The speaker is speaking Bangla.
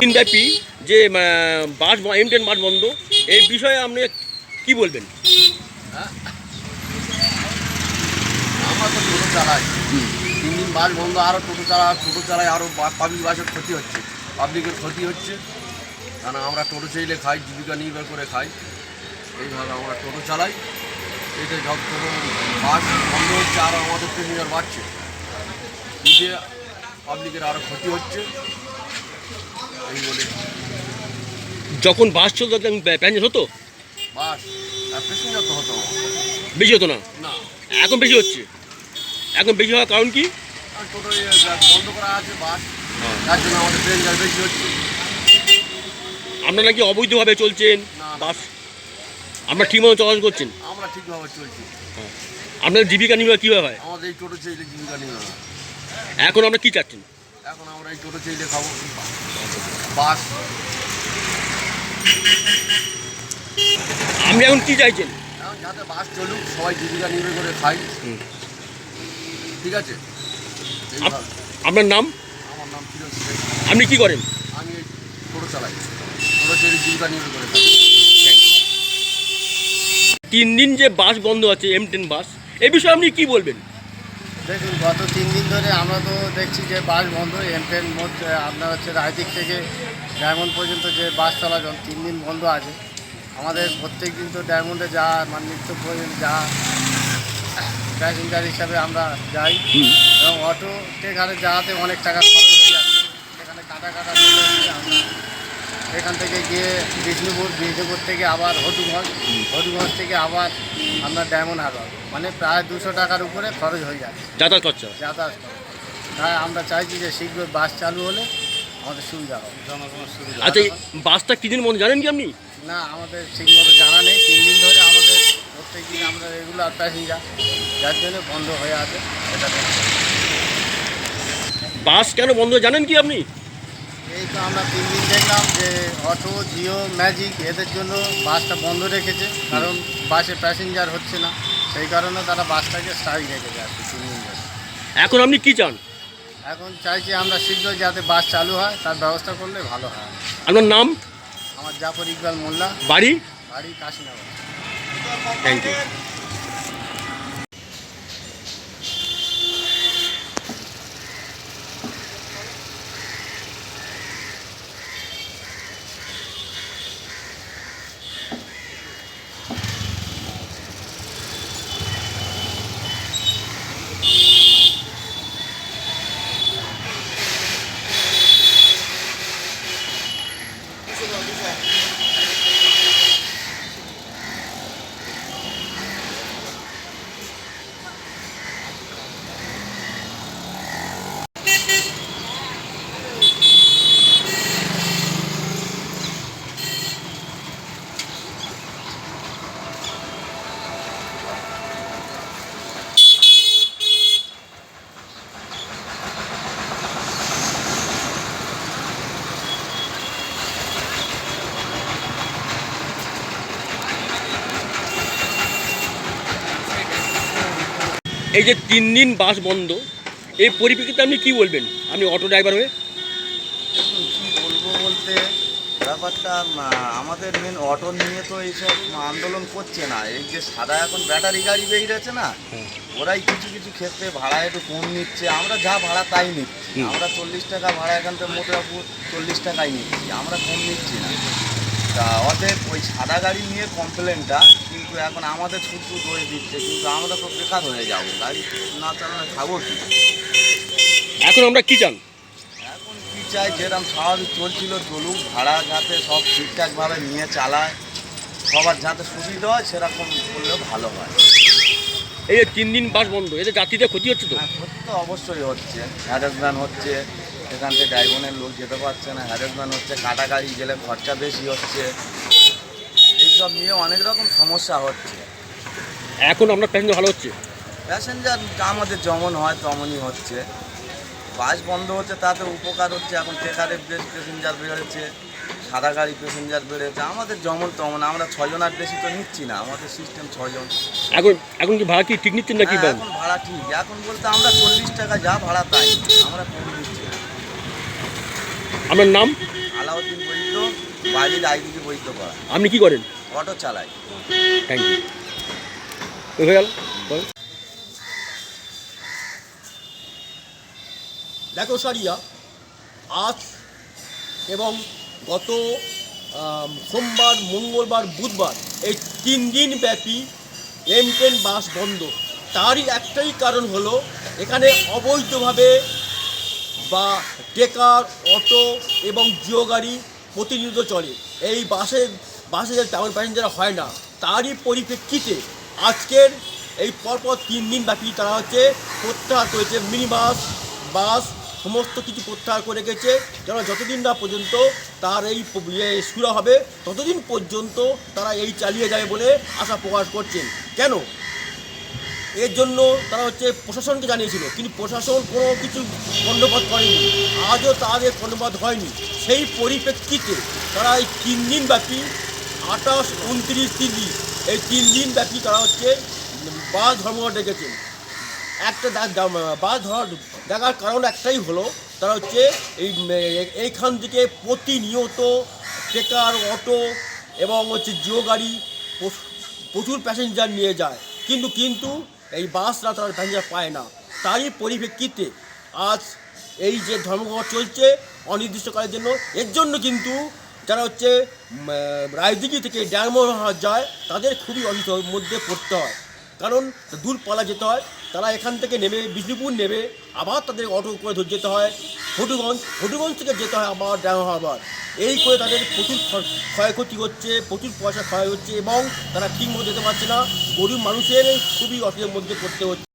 দিনব্যাপী যে বাস এম টেন বাস বন্ধ। এই বিষয়ে আপনি কি বলবেন? আমরা তো টোটো চালাই। তিন দিন বাস বন্ধ আরও টোটো চালা টোটো চালাই আরও পাবলিক বাসের ক্ষতি হচ্ছে। পাবলিকের ক্ষতি হচ্ছে। কারণ আমরা টোটো চাইলে খাই, জীবিকা নির্ভর করে খাই। এইভাবে আমরা টোটো চালাই। এতে যত টোটো বাস বন্ধ হচ্ছে আরও আমাদের প্যাসেঞ্জার বাড়ছে। এতে পাবলিকের আরও ক্ষতি হচ্ছে। যখন বাস চলতো প্যাঞ্জেস হতো? বাস প্যাসেঞ্জার তো হতো। বেশি হতো না? না। এখন বেশি হচ্ছে? এখন বেশি হওয়ার কারণ কি? আর টোটো এ বন্ধ করা আছে বাস তার জন্য আমাদের প্যাসেঞ্জার বেশি হচ্ছে। আপনারা নাকি অবৈধভাবে চলছেন। বাস? আপনারা ঠিকমতো চলাচল করছেন? আমরা ঠিকভাবে চলছি। আপনার জীবিকা নির্বাহ কীভাবে হয়? আমাদের এই টোটো চাইলে জীবিকা নিয়ে এখন আমরা কি চাচ্ছেন? এখন আমরা এই টোটো চাইলে খাব বাস। আপনি এখন কি চাইছেন? এখন যাতে বাস চলুক সবাই জীবিকা নির্ভর করে খাই। ঠিক আছে। আপনার নাম? আমার নাম ফিরোজ শেখ। আপনি কি করেন? আমি এই টোটো চালাই। টোটো চাইলে জীবিকা নির্ভর করে খাই। তিন দিন যে বাস বন্ধ আছে এম টেন বাস এ বিষয়ে আপনি কি বলবেন? দেখুন গত তিন দিন ধরে আমরা তো দেখছি যে বাস বন্ধ এমপেন মধ্যে আপনার হচ্ছে রায়দিক থেকে ডায়মন্ড পর্যন্ত যে বাস চলাচল তিন দিন বন্ধ আছে। আমাদের প্রত্যেক দিন তো ডায়মন্ডে যা মানে নিত্য প্রয়োজন যা প্যাসেঞ্জার হিসাবে আমরা যাই। এবং অটোতে ঘাটে যাওয়াতে অনেক টাকা খরচ হয়ে যাচ্ছে। সেখানে কাটা কাটা এখান থেকে গিয়ে বিষ্ণুপুর বিষ্ণুপুর থেকে আবার হটুগঞ্জ হটুগঞ্জ থেকে আবার আমরা ডায়মন্ড হারবার। মানে প্রায় দুশো টাকার উপরে খরচ হয়ে যাচ্ছে। যাতায়াত খরচা? যাতায়াত। তাই আমরা চাইছি যে শীঘ্র বাস চালু হলে আমাদের সুবিধা হবে। আচ্ছা এই বাসটা কি দিন বন্ধ? জানেন কি আপনি? না আমাদের ঠিকমতো জানা নেই। তিন দিন ধরে আমাদের প্রত্যেক দিন আমরা রেগুলার প্যাসেঞ্জার যার জন্য বন্ধ হয়ে আছে এটা। বাস কেন বন্ধ? জানেন কি আপনি? এই তো আমরা তিন দিন দেখলাম যে অটো জিও ম্যাজিক এদের জন্য বাসটা বন্ধ রেখেছে। কারণ বাসে প্যাসেঞ্জার হচ্ছে না। সেই কারণে তারা বাসটাকে স্ট্রাইক রেখে যায় তিন দিন ধরে এখন আপনি কি চান? এখন চাইছি আমরা শীঘ্রই যাতে বাস চালু হয় তার ব্যবস্থা করলে ভালো হয়। আপনার নাম? আমার জাফর ইকবাল মোল্লা। বাড়ি? বাড়ি কাশিনগর। থ্যাংক ইউ এই যে তিন দিন বাস বন্ধ এই পরিপ্রেক্ষিতে আপনি কি বলবেন? আপনি অটো ড্রাইভার হয়ে? কি বলব বলতে ব্যাপারটা আমাদের মেন অটো নিয়ে তো এইসব আন্দোলন করছে না। এই যে সাদা এখন ব্যাটারি গাড়ি বেরিয়েছে না হ্যাঁ। ওরাই কিছু কিছু ক্ষেত্রে ভাড়া একটু কম নিচ্ছে। আমরা যা ভাড়া তাই নিচ্ছি। আমরা চল্লিশ টাকা ভাড়া এখান থেকে মোটামুটি চল্লিশ টাকাই নিচ্ছি। আমরা কম নিচ্ছি না। তা অতএব ওই সাদা গাড়ি নিয়ে কমপ্লেনটা কিন্তু এখন আমাদের শুধু দোষ দিচ্ছে কিন্তু আমরা তো বেকার হয়ে যাব গাড়ি না চালালে খাব কি? এখন আমরা কি চান এখন কি চাই? যেরকম স্বাভাবিক চলছিল চলুক ভাড়া যাতে সব ঠিকঠাকভাবে নিয়ে চালায় সবার যাতে সুবিধা হয় সেরকম করলেও ভালো হয়। এই যে তিন দিন বাস বন্ধ এতে যাত্রীদের ক্ষতি হচ্ছে তো? হ্যাঁ ক্ষতি তো অবশ্যই হচ্ছে। হ্যারাসমেন্ট হচ্ছে এখান থেকে ড্রাইভারের লোক যেতে পারছে না হ্যারাসমেন্ট হচ্ছে কাটা গাড়ি গেলে খরচা বেশি হচ্ছে। এইসব নিয়ে অনেক রকম সমস্যা হচ্ছে। এখন আপনার প্যাসেঞ্জার ভালো হচ্ছে? প্যাসেঞ্জার আমাদের যেমন হয় তেমনই হচ্ছে। বাস বন্ধ হচ্ছে তাতে উপকার হচ্ছে। এখন টেকারের বেশ প্যাসেঞ্জার বেড়েছে সাদা গাড়ি প্যাসেঞ্জার বেড়েছে। আমাদের যেমন তেমন আমরা ছজন আর বেশি তো নিচ্ছি না আমাদের সিস্টেম ছজন এখন এখন কি ভাড়া কি ঠিক নিচ্ছেন নাকি হ্যাঁ, এখন ভাড়া ঠিক। এখন বলতে আমরা চল্লিশ টাকা যা ভাড়া তাই আমরা কম দিচ্ছি না। আপনার নাম? আলাউদ্দিন গাড়ি রায়দিকে বৈধ করা। আপনি কি করেন? অটো চালাই। থ্যাংক ইউ হয়ে গেল। দেখো সারিয়া আজ এবং গত সোমবার মঙ্গলবার বুধবার এই তিন দিন ব্যাপী এম টেন বাস বন্ধ। তারই একটাই কারণ হলো এখানে অবৈধভাবে বা টেকার অটো এবং জিও গাড়ি প্রতিনিয়ত চলে। এই বাসে বাসে যে তেমন প্যাসেঞ্জার হয় না, তারই পরিপ্রেক্ষিতে আজকের এই পরপর তিন দিন ব্যাপী তারা হচ্ছে প্রত্যাহার করেছে মিনি বাস বাস সমস্ত কিছু প্রত্যাহার করে গেছে যেন যতদিন না পর্যন্ত তার এই ইয়ে শুরু হবে, ততদিন পর্যন্ত তারা এই চালিয়ে যায় বলে আশা প্রকাশ করছেন। কেন? এর জন্য তারা হচ্ছে প্রশাসনকে জানিয়েছিল, কিন্তু প্রশাসন কোনো কিছু কর্ণপাত করেনি। আজও তাদের কর্ণপাত হয়নি। সেই পরিপ্রেক্ষিতে তারা এই তিন দিন ব্যাপী আঠাশ উনত্রিশ তিরিশ এই তিন দিন ব্যাপী তারা হচ্ছে। বাস ধর্মঘট ডেকেছেন একটা বাস ধরা দেখার কারণ একটাই হলো, তারা হচ্ছে এই এইখান থেকে প্রতিনিয়ত ট্রেকার, অটো এবং হচ্ছে জিও গাড়ি প্রচ- প্রচুর প্যাসেঞ্জার নিয়ে যায়। কিন্তু কিন্তু এই বাসরা তারা প্যাসেঞ্জার পায় না। তারই পরিপ্রেক্ষিতে আজ এই যে ধর্মঘট চলছে অনির্দিষ্টকালের জন্য, এর জন্য কিন্তু যারা হচ্ছে রায়দিঘি থেকে ডায়মন্ড যায়, তাদের খুবই অসুবিধার মধ্যে পড়তে হয়। কারণ দূর পালা যেতে হয়, তারা এখান থেকে নেমে বিষ্ণুপুর নেমে আবার তাদের অটো করে ধরে যেতে হয়, ফটুগঞ্জ। ফটুগঞ্জ থেকে যেতে হয় আবার ডায়মন্ড হারবার এই করে তাদের প্রচুর ক্ষয়ক্ষতি হচ্ছে, প্রচুর পয়সা ক্ষয় হচ্ছে এবং তারা ঠিক মতো যেতে পারছে না। গরিব মানুষের খুবই অসুবিধার মধ্যে পড়তে হচ্ছে।